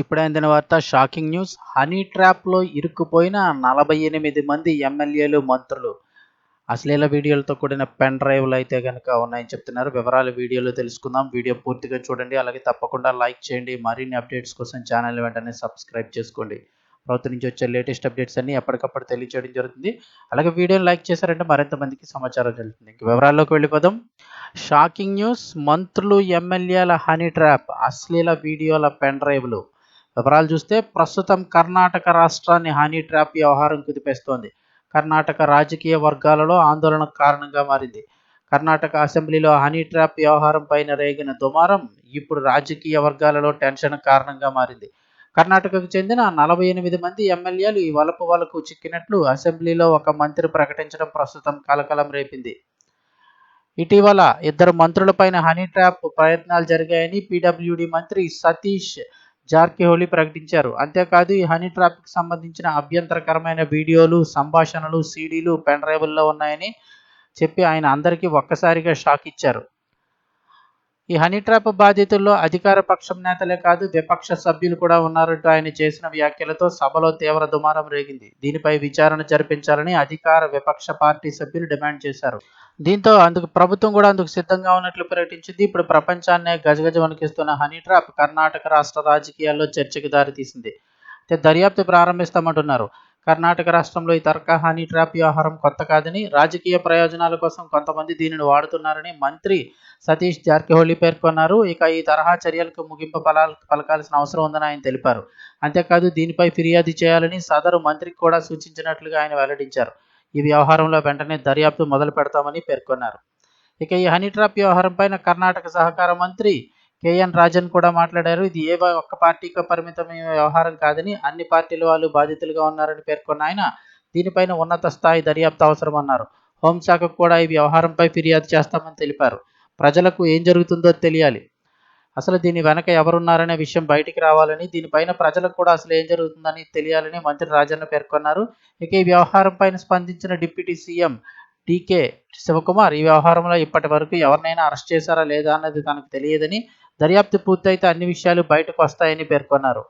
ఇప్పుడే అందిన వార్త షాకింగ్ న్యూస్. హనీ ట్రాప్లో ఇరుక్కుపోయిన నలభై ఎనిమిది మంది ఎమ్మెల్యేలు మంత్రులు. అశ్లీల వీడియోలతో కూడిన పెన్ డ్రైవ్లు అయితే కనుక ఉన్నాయని చెప్తున్నారు. వివరాలు వీడియోలో తెలుసుకుందాం. వీడియో పూర్తిగా చూడండి. అలాగే తప్పకుండా లైక్ చేయండి. మరిన్ని అప్డేట్స్ కోసం ఛానల్ వెంటనే సబ్స్క్రైబ్ చేసుకోండి. ప్రభుత్వం నుంచి వచ్చే లేటెస్ట్ అప్డేట్స్ అన్ని ఎప్పటికప్పుడు తెలియజేయడం జరుగుతుంది. అలాగే వీడియోని లైక్ చేశారంటే మరింత మందికి సమాచారం జరుగుతుంది. ఇంక వివరాల్లోకి వెళ్ళిపోదాం. Shocking news. మంత్రులు ఎమ్మెల్యేల హనీ ట్రాప్ అశ్లీల వీడియోల పెన్ డ్రైవ్లు. వివరాలు చూస్తే ప్రస్తుతం కర్ణాటక రాష్ట్రాన్ని హనీ ట్రాప్ వ్యవహారం కుదిపేస్తోంది. కర్ణాటక రాజకీయ వర్గాలలో ఆందోళన కారణంగా మారింది. కర్ణాటక అసెంబ్లీలో హనీ ట్రాప్ వ్యవహారం పైన రేగిన దుమారం ఇప్పుడు రాజకీయ వర్గాలలో టెన్షన్ కారణంగా మారింది. కర్ణాటకకు చెందిన నలభై ఎనిమిది మంది ఎమ్మెల్యేలు ఈ వలపు వలకు చిక్కినట్లు అసెంబ్లీలో ఒక మంత్రి ప్రకటించడం ప్రస్తుతం కలకలం రేపింది. ఇటీవల ఇద్దరు మంత్రులపైన హనీ ట్రాప్ ప్రయత్నాలు జరిగాయని పీడబ్ల్యూడి మంత్రి సతీష్ జార్కిహోలీ ప్రకటించారు. అంతేకాదు ఈ హనీ ట్రాఫిక్ సంబంధించిన అభ్యంతరకరమైన వీడియోలు సంభాషణలు సీడీలు పెన్ డ్రైవ్ల్లో ఉన్నాయని చెప్పి ఆయన అందరికీ ఒక్కసారిగా షాక్ ఇచ్చారు. ఈ హనీ ట్రాప్ బాధితుల్లో అధికార పక్షం నేతలే కాదు విపక్ష సభ్యులు కూడా ఉన్నారంటూ ఆయన చేసిన వ్యాఖ్యలతో సభలో తీవ్ర దుమారం రేగింది. దీనిపై విచారణ జరిపించాలని అధికార విపక్ష పార్టీ సభ్యులు డిమాండ్ చేశారు. దీంతో అందుకు ప్రభుత్వం కూడా అందుకు సిద్ధంగా ఉన్నట్లు ప్రకటించింది. ఇప్పుడు ప్రపంచాన్నే గజగజ వణికిస్తున్న హనీ ట్రాప్ కర్ణాటక రాష్ట్ర రాజకీయాల్లో చర్చకు దారితీసింది. దర్యాప్తు ప్రారంభిస్తామంటున్నారు. కర్ణాటక రాష్ట్రంలో ఈ తరహా హనీ ట్రాప్ వ్యవహారం కొత్త కాదని రాజకీయ ప్రయోజనాల కోసం కొంతమంది దీనిని వాడుతున్నారని మంత్రి సతీష్ జార్కిహోలీ పేర్కొన్నారు. ఇక ఈ తరహా చర్యలకు ముగింపు పలాల్ పలకాల్సిన అవసరం ఉందని ఆయన తెలిపారు. అంతేకాదు దీనిపై ఫిర్యాదు చేయాలని సదరు మంత్రికి కూడా సూచించినట్లుగా ఆయన వెల్లడించారు. ఈ వ్యవహారంలో వెంటనే దర్యాప్తు మొదలు పెడతామని పేర్కొన్నారు. ఇక ఈ హనీ ట్రాప్ వ్యవహారం పైన కర్ణాటక సహకార మంత్రి కేఎన్ రాజన్ కూడా మాట్లాడారు. ఇది ఏ ఒక్క పార్టీకి పరిమితమైన వ్యవహారం కాదని అన్ని పార్టీల వాళ్ళు బాధితులుగా ఉన్నారని పేర్కొన్న ఆయన దీనిపైన ఉన్నత స్థాయి దర్యాప్తు అవసరమన్నారు. హోంశాఖకు కూడా ఈ వ్యవహారంపై ఫిర్యాదు చేస్తామని తెలిపారు. ప్రజలకు ఏం జరుగుతుందో తెలియాలి. అసలు దీని వెనక ఎవరున్నారనే విషయం బయటికి రావాలని దీనిపైన ప్రజలకు కూడా అసలు ఏం జరుగుతుందని తెలియాలని మంత్రి రాజన్న పేర్కొన్నారు. ఇక ఈ వ్యవహారం పైన స్పందించిన డిప్యూటీ సీఎం టీకే శివకుమార్ ఈ వ్యవహారంలో ఇప్పటి వరకు ఎవరినైనా అరెస్ట్ చేశారా లేదా అన్నది తనకు తెలియదని దర్యాప్తు పూర్తయితే అన్ని విషయాలు బయటకు వస్తాయని పేర్కొన్నారు.